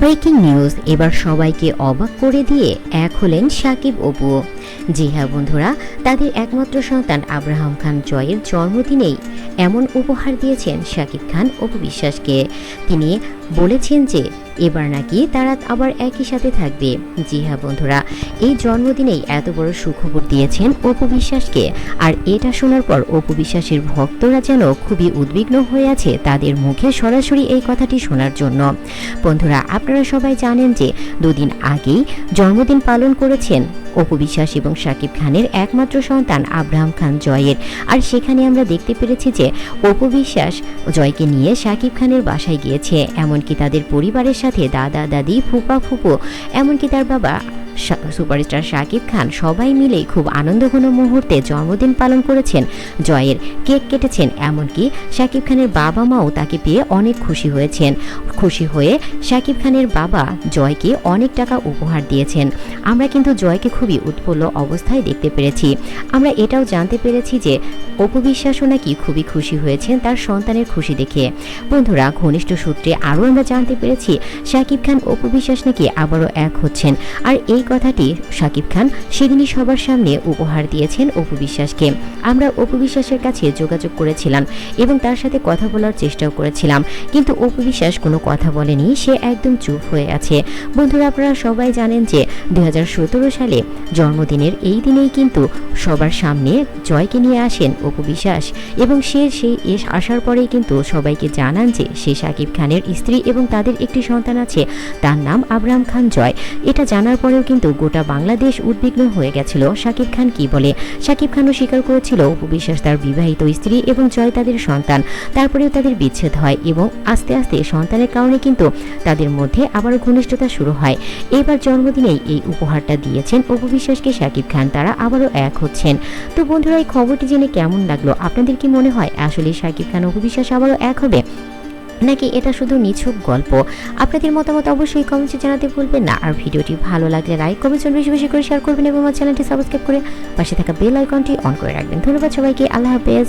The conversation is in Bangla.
ব্রেকিং নিউজ, এবার সবাইকে অবাক করে দিয়ে এক হলেন সাকিব অপু। জি হ্যাঁ বন্ধুরা, তাদের একমাত্র সন্তান আব্রাহাম খান জয়ের জন্মদিনেই এমন উপহার দিয়েছেন সাকিব খান অপু বিশ্বাসকে। তিনি বলেছেন যে এবার নাকি তারা আবার একই সাথে থাকবে। জি হ্যাঁ বন্ধুরা, এই জন্মদিনেই এত বড় সুখবর দিয়েছেন অপু বিশ্বাসকে। আর এটা শোনার পর অপু বিশ্বাসের ভক্তরা যেন খুবই উদ্বিগ্ন হয়ে আছে তাদের মুখে সরাসরি এই কথাটি শোনার জন্য। বন্ধুরা, আপনারা সবাই জানেন যে দুদিন আগেই জন্মদিন পালন করেছেন অপু বিশ্বাস এবং শাকিব খানের একমাত্র সন্তান আব্রাহাম খান জয়ের। আর সেখানে আমরা দেখতে পেরেছি যে অপু বিশ্বাস জয়কে নিয়ে শাকিব খানের বাসায় গিয়েছে, এমনকি তাদের পরিবারের সাথে দাদা দাদি ফুপা ফুপু এমনকি তার বাবা সুপারস্টার শাকিব খান সবাই মিলে খুব আনন্দঘন মুহূর্তে জন্মদিন পালন করেছেন। জয়ের কেক কেটেছেন এমনকি শাকিব খানের বাবা মাও তাকে পেয়ে অনেক খুশি হয়েছেন। খুশি হয়ে শাকিব খানের বাবা জয়কে অনেক টাকা উপহার দিয়েছেন। আমরা কিন্তু জয়কে খুবই উৎফুল্ল অবস্থায় দেখতে পেরেছি। আমরা এটাও জানতে পেরেছি যে অপু বিশ্বাসও নাকি খুবই খুশি হয়েছেন তার সন্তানের খুশি দেখে। বন্ধুরা, ঘনিষ্ঠ সূত্রে আরও আমরা জানতে পেরেছি, শাকিব খান, অপু বিশ্বাস নাকি আবারও এক হচ্ছেন। আর এই কথাটি শাকিব খান সেদিনই সবার সামনে উপহার দিয়েছেন অপু বিশ্বাসকে। আমরা অপু বিশ্বাসের কাছে যোগাযোগ করেছিলাম এবং তার সাথে কথা বলার চেষ্টাও করেছিলাম। কিন্তু অপু বিশ্বাস কোনো কথা বলেনি, সে একদম চুপ হয়ে আছে। বন্ধুরা, আপনারা সবাই জানেন যে দুই সালে জন্মদিনের এই দিনেই কিন্তু সবার সামনে জয়কে নিয়ে আসেন অপু বিশ্বাস এবং সে সেই এস আসার পরেই কিন্তু সবাইকে জানান যে সে শাকিব খানের স্ত্রী এবং তাদের একটি সন্তান আছে, তার নাম আবরাম খান জয়। এটা জানার পরেও কিন্তু গোটা বাংলাদেশ উদ্বিগ্ন হয়ে গেছিল শাকিব খান কি বলে। শাকিব খানও স্বীকার করেছিল অপু বিশ্বাস তার বিবাহিত স্ত্রী এবং জয় তাদের সন্তান। তারপরেও তাদের বিচ্ছেদ হয় এবং আস্তে আস্তে সন্তানের কারণে কিন্তু তাদের মধ্যে আবারও ঘনিষ্ঠতা শুরু হয়। এবার জন্মদিনেই এই উপহারটা দিয়েছেন অপু বিশ্বাসকে শাকিব খান, তারা আবারও এক হচ্ছেন। তো বন্ধুরা, এই খবরটি জেনে কেমন লাগল? আপনাদের কি মনে হয়, আসলে শাকিব খান অপু বিশ্বাস আবারও এক হবে? নাকি এটা শুধু নিছক গল্প? আপনাদের মতামত অবশ্যই কমেন্টে জানাতে ভুলবেন না। আর ভিডিওটি ভালো লাগলে লাইক কমেন্ট বেশি বেশি করে শেয়ার করবেন এবং আমার চ্যানেলটি সাবস্ক্রাইব করে পাশে থাকা বেল আইকনটি অন করে রাখবেন। ধন্যবাদ সবাইকে। আল্লাহ হাফেজ।